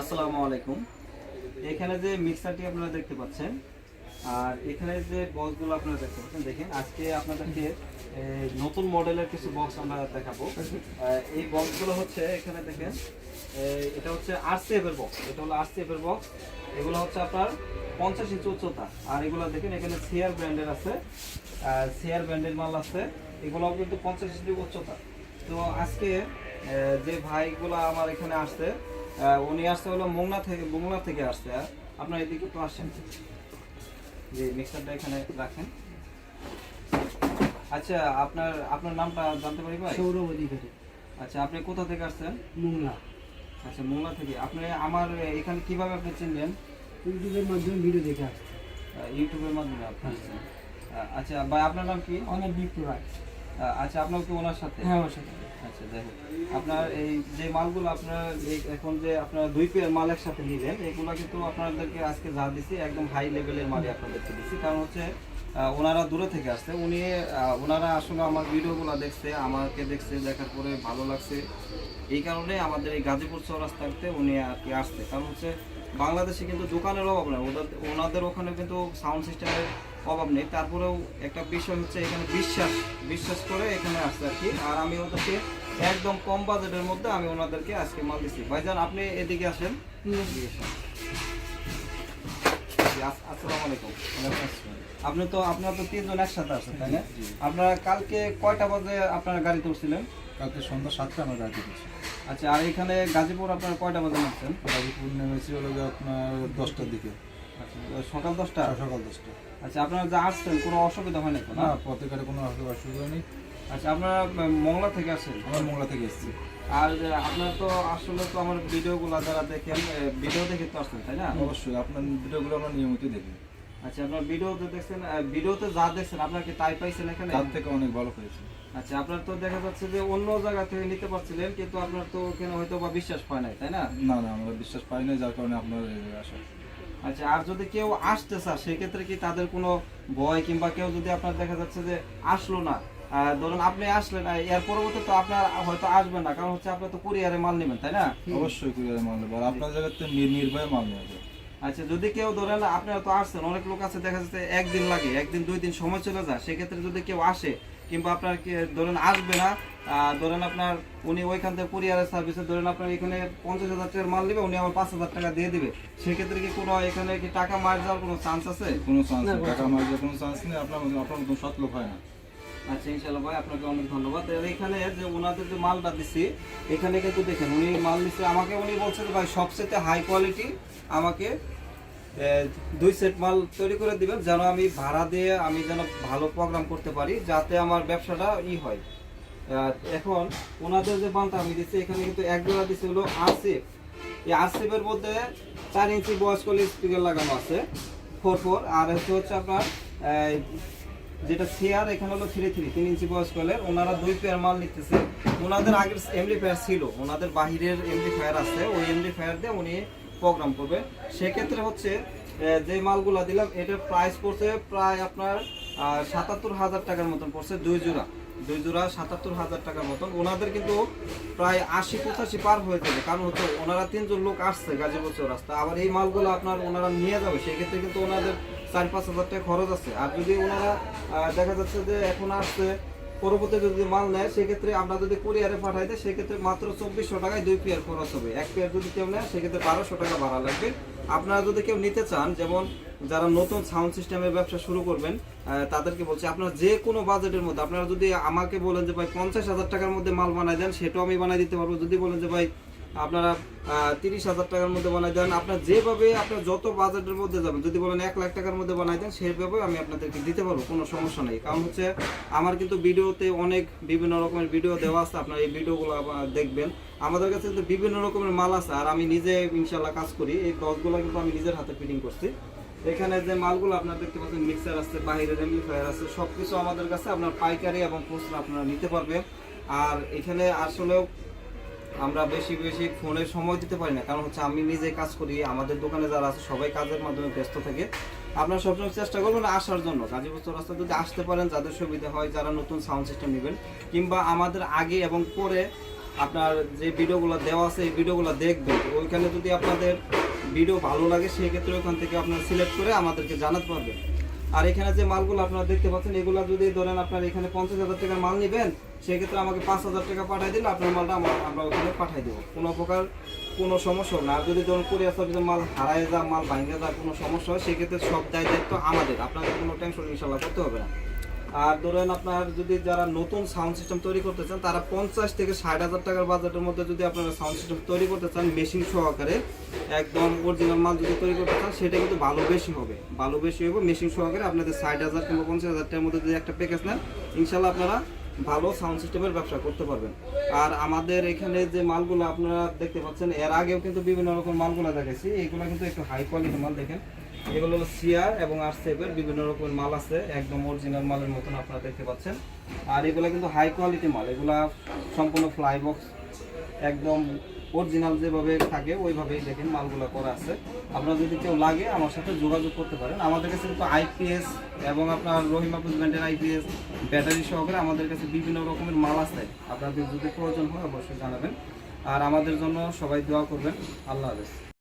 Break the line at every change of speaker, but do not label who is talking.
আসসালামু আলাইকুম। এখানে যে মিক্সারটি আপনারা দেখতে পাচ্ছেন, আর এখানে যে বক্সগুলো আপনারা দেখতে পাচ্ছেন, দেখেন, আজকে আপনাদেরকে নতুন মডেলের কিছু বক্স আমরা দেখাবো। এই বক্সগুলো হচ্ছে, এখানে দেখেন এটা হচ্ছে আরসিএফ এর বক্স, এটা হলো আরসিএফ এর বক্স। এগুলো হচ্ছে আপনার পঞ্চাশ ইঞ্চি উচ্চতা, আর এগুলো দেখেন, এখানে সিআর ব্র্যান্ডের আছে সিআর ব্র্যান্ডের মাল আছে এগুলো কিন্তু পঞ্চাশ ইঞ্চি উচ্চতা। তো আজকে যে ভাইগুলো আমার এখানে আসছে উনি আসতে হলো মোংলা থেকে মোংলা থেকে আসতে আর আপনার এদিকে একটু আসেন। যে মিক্সারটা এখানে রাখেন। আচ্ছা আপনার আপনার নামটা জানতে পারি ভাই?
সৌরভ অধিকারী।
আচ্ছা আপনি কোথা থেকে আসছেন?
মোংলা।
আচ্ছা মোংলা থেকে। আপনি আমার এখানে কীভাবে আপনি চিনলেন?
ইউটিউবের মাধ্যমে ভিডিও দেখে আসছে।
আহ, ইউটিউবের মাধ্যমে আপনি আচ্ছা ভাই আপনার নাম কি?
অনেক
আহ, আচ্ছা আপনার কি ওনার সাথে?
হ্যাঁ ওর সাথে।
আচ্ছা যাই হোক। আপনার এই যে মালগুলো আপনার এখন যে আপনার দুই পেয়ার মাল একসাথে নিলেন এগুলো কিন্তু আপনাদেরকে আজকে যা দিছি একদম হাই লেভেলের মালই আপনাদেরকে দিছি। কারণ হচ্ছে ওনারা দূরে থেকে আসছে। উনি ওনারা আসলে আমার ভিডিওগুলো দেখছে আমাকে দেখছে দেখার পরে ভালো লাগছে। এই কারণে আমাদের এই গাজীপুর চৌরাস্তাতে উনি আর কি আসছে। কারণ হচ্ছে বাংলাদেশে কিন্তু দোকানের অভাব নেই। ওদের ওনাদের ওখানে কিন্তু সাউন্ড সিস্টেমের অভাব নেই। তারপরেও একটা বিষয় হচ্ছে এখানে বিশ্বাস বিশ্বাস করে এখানে আসছে আর কি। আর আমি ওদেরকে একদম কম বাজেটের মধ্যে আমি ওনাদেরকে আজকে মাল দিচ্ছি ভাইজান আপনি এদিকে আসেন। আসসালামু আলাইকুম। আপনি তো আপনারা তো তিনজন একসাথে আছেন তাই না? আপনারা কালকে কয়টা বাজে আপনারা গাড়িতে উঠছিলেন
কালকে সন্ধ্যা সাতটা আমরা গাড়ি দিয়েছি
আচ্ছা আর এখানে গাজীপুর আপনারা কয়টা বাজে নামছেন?
গাজীপুর নেমেছি হলো আপনার দশটার দিকে।
সকাল দশটা?
সকাল দশটা।
আচ্ছা আপনারা যা আসছেন কোনো অসুবিধা হয় না
না কোনো অসুবিধা নেই।
আচ্ছা আপনারা মংলা থেকে আসেন
আমরা মোংলা থেকে এসেছি।
আর আপনারা তো আসলে তো আমার ভিডিওগুলো যারা দেখেন ভিডিও দেখে তো আসছেন তাই না?
অবশ্যই আপনার ভিডিওগুলো আমরা নিয়মিত দেখি।
আচ্ছা আপনার ভিডিওতে দেখছেন ভিডিওতে যা দেখছেন আপনার কি তাই পাইছেন এখানে?
তার থেকে অনেক ভালো হয়েছে।
আচ্ছা আপনার তো দেখা যাচ্ছে যে অন্য জায়গা থেকে নিতে পারছিলেন কিন্তু আপনার তো ওখানে হয়তো বা বিশ্বাস হয় নাই তাই না?
না না আমরা বিশ্বাস পাই না যার কারণে আপনার আসা
আচ্ছা আর যদি কেউ আসতে চায় সেক্ষেত্রে কি তাদের কোনো ভয় কিংবা কেউ যদি আপনার দেখা যাচ্ছে যে আসলো না ধরুন আপনি আসলেন এর পরবর্তী তো আপনার হয়তো আসবেন না কারণ হচ্ছে আপনি তো কুরিয়ারে মাল নেবেন তাই না?
অবশ্যই কুরিয়ারে মাল নেবেন আর আপনার জায়গাতে নির- নির্ভয়ে মাল যায়।
আচ্ছা যদি কেউ ধরেন আপনারা তো আসছেন অনেক লোক আছে দেখা যাচ্ছে একদিন লাগে একদিন দুই দিন সময় চলে যায় সেক্ষেত্রে যদি কেউ আসে কিংবা আপনার কি ধরেন আসবে না ধরেন আপনার উনি ওইখান থেকে কুরিয়ারের সার্ভিসে ধরেন আপনার এখানে পঞ্চাশ হাজার টাকার মাল নেবে উনি আমার পাঁচ হাজার টাকা দিয়ে দিবে। সেক্ষেত্রে কি কোনো এখানে কি টাকা মার যাওয়ার কোনো চান্স আছে?
কোনো চান্স নেই টাকা মার যাওয়ার কোনো চান্স নেই আপনার আপনার মতো সৎ লোক হয় না।
আচ্ছা ইনশাল্লাহ ভাই আপনাকে অনেক ধন্যবাদ। এখানে যে ওনাদের যে মালটা দিচ্ছি এখানে কিন্তু দেখেন উনি মাল দিচ্ছে আমাকে উনি বলছে যে ভাই সবচেয়ে হাই কোয়ালিটি আমাকে দুই সেট মাল তৈরি করে দিবেন, যেন আমি ভাড়া দিয়ে আমি যেন ভালো প্রোগ্রাম করতে পারি, যাতে আমার ব্যবসাটা ই হয়। এখন ওনাদের যে মালটা আমি দিচ্ছি, এখানে কিন্তু এক জোড়া দিচ্ছে হলো আরসিএফ। এই আরসিএফের মধ্যে চার ইঞ্চি বয়স্ক স্পিকার লাগানো আছে ফোর ফোর আর হচ্ছে হচ্ছে আপনার যেটা সিআর এখানে হলো থ্রি থ্রি তিন ইঞ্চি বয়স কলের ওনারা দুই পেয়ার মাল নিতেছে। ওনাদের আগের এমডি ফায়ার ছিল, ওনাদের বাহিরের এমডি ফায়ার আছে, ওই এমডি ফায়ার দিয়ে উনি প্রোগ্রাম করবে। সেক্ষেত্রে হচ্ছে যে মালগুলা দিলাম, এটার প্রাইস পড়ছে প্রায় আপনার সাতাত্তর হাজার টাকার মতন পড়ছে দুই জোড়া। দুই জোড়া সাতাত্তর হাজার টাকার মতন। ওনাদের কিন্তু প্রায় আশি পঁচাশি পার হয়ে যাবে। কারণ হচ্ছে ওনারা তিনজন লোক আসছে গাজীপুর চৌরাস্তা। আবার এই মালগুলো আপনার ওনারা নিয়ে যাবে। সেক্ষেত্রে কিন্তু ওনাদের চার পাঁচ হাজার টাকা খরচ আছে। আর যদি ওনারা দেখা যাচ্ছে যে এখন আসছে পরবর্তী যদি মাল নেয়, সেক্ষেত্রে আমরা যদি কুরিয়ারে পাঠাই দেয় সেক্ষেত্রে মাত্র চব্বিশশো টাকায় দুই পেয়ার খরচ হবে। এক পেয়ার যদি কেউ নেয়, সেক্ষেত্রে বারোশো টাকা ভাড়া লাগবে। আপনারা যদি কেউ নিতে চান, যেমন যারা নতুন সাউন্ড সিস্টেমের ব্যবসা শুরু করবেন তাদেরকে বলছি, আপনারা যে কোনো বাজেটের মধ্যে, আপনারা যদি আমাকে বলেন যে, ভাই, পঞ্চাশ হাজার টাকার মধ্যে মাল বানাই দেন, সেটাও আমি বানাই দিতে পারব। যদি বলেন যে, ভাই আপনারা তিরিশ হাজার টাকার মধ্যে বানাই দেন। আপনার যেভাবে, আপনার যত বাজেটের মধ্যে যাবেন, যদি বলেন এক লাখ টাকার মধ্যে বানাই দেন, সেভাবে আমি আপনাদেরকে দিতে পারব, কোনো সমস্যা নেই। কারণ হচ্ছে, আমার কিন্তু ভিডিওতে অনেক বিভিন্ন রকমের ভিডিও দেওয়া আছে, আপনার এই ভিডিওগুলো দেখবেন। আমাদের কাছে কিন্তু বিভিন্ন রকমের মাল আছে, আর আমি নিজে ইনশাল্লাহ কাজ করি। এই বক্সগুলো কিন্তু আমি নিজের হাতে ফিটিং করছি। এখানে যে মালগুলো আপনারা দেখতে পাচ্ছেন মিক্সার আছে বাইরের এমপ্লিফায়ার আছে, সবকিছু আমাদের কাছে আপনার পাইকারি এবং খুচরা আপনারা নিতে পারবেন। আর এখানে আসলেও আমরা বেশি বেশি ফোনে সময় দিতে পারি না। কারণ হচ্ছে আমি নিজে কাজ করি, আমাদের দোকানে যারা আছে সবাই কাজের মাধ্যমে ব্যস্ত থাকে। আপনারা সবসময় চেষ্টা করবেন আসার জন্য। গাজীপুর চৌরাস্তা যদি আসতে পারেন, যাদের সুবিধা হয় যারা নতুন সাউন্ড সিস্টেম নেবেন, কিংবা আমাদের আগে এবং পরে আপনার যে ভিডিওগুলো দেওয়া আছে, এই ভিডিওগুলো দেখবেন। ওইখানে যদি আপনাদের ভিডিও ভালো লাগে সেই ক্ষেত্রে ওখান থেকে আপনারা সিলেক্ট করে আমাদেরকে জানাতে পারবেন। আর এখানে যে মালগুলো আপনারা দেখতে পাচ্ছেন, এগুলো যদি ধরেন আপনার এখানে পঞ্চাশ হাজার টাকার মাল নেবেন, সেক্ষেত্রে আমাকে পাঁচ হাজার টাকা পাঠিয়ে দিলে আপনার মালটা আমার আমরা ওখানে পাঠিয়ে দেবো। কোনো প্রকার কোনো সমস্যা না। আর যদি ধরুন কুরিয়ার সার্ভিসে মাল হারায় যা, মাল ভাঙে যা কোনো সমস্যা হয়, সেক্ষেত্রে সব দায় দায়িত্ব আমাদের। আপনাদের কোনো টেনশন ইনশাল্লাহ করতে হবে না। আর ধরেন আপনার যদি যারা নতুন সাউন্ড সিস্টেম তৈরি করতে চান, তারা পঞ্চাশ থেকে ষাট হাজার টাকার বাজেটের মধ্যে যদি আপনারা সাউন্ড সিস্টেম তৈরি করতে চান মেশিন সহকারে একদম অরিজিনাল মাল যদি তৈরি করতে চান, সেটা কিন্তু ভালো বেশি হবে। ভালো বেশি হবে মেশিন সহকারে আপনাদের ষাট হাজার কিংবা পঞ্চাশ হাজার টাকার মধ্যে যদি একটা প্যাকেজ নেন ইনশাল্লাহ আপনারা ভালো সাউন্ড সিস্টেমের ব্যবসা করতে পারবেন। আর আমাদের এখানে যে মালগুলো আপনারা দেখতে পাচ্ছেন, এর আগেও কিন্তু বিভিন্ন রকম মালগুলো দেখেছি এগুলো কিন্তু একটু হাই কোয়ালিটির মাল দেখেন। এগুলো হলো সিআর এবং আর সেভের বিভিন্ন রকমের মাল আছে, একদম অরিজিনাল মালের মতন আপনারা দেখতে পাচ্ছেন। আর এগুলো কিন্তু হাই কোয়ালিটি মাল, এগুলা সম্পূর্ণ ফ্লাই বক্স একদম অরিজিনাল যেভাবে থাকে, ওইভাবেই দেখেন মালগুলো করা আছে। আপনার যদি কেউ লাগে আমার সাথে যোগাযোগ করতে পারেন। আমাদের কাছে কিন্তু আইপিএস এবং আপনার রহিমাপুর ব্র্যান্ডের আইপিএস ব্যাটারি সহকারে আমাদের কাছে বিভিন্ন রকমের মাল আছে। আপনাদের যদি প্রয়োজন হয় অবশ্যই জানাবেন। আর আমাদের জন্য সবাই দোয়া করবেন। আল্লাহ হাফেজ।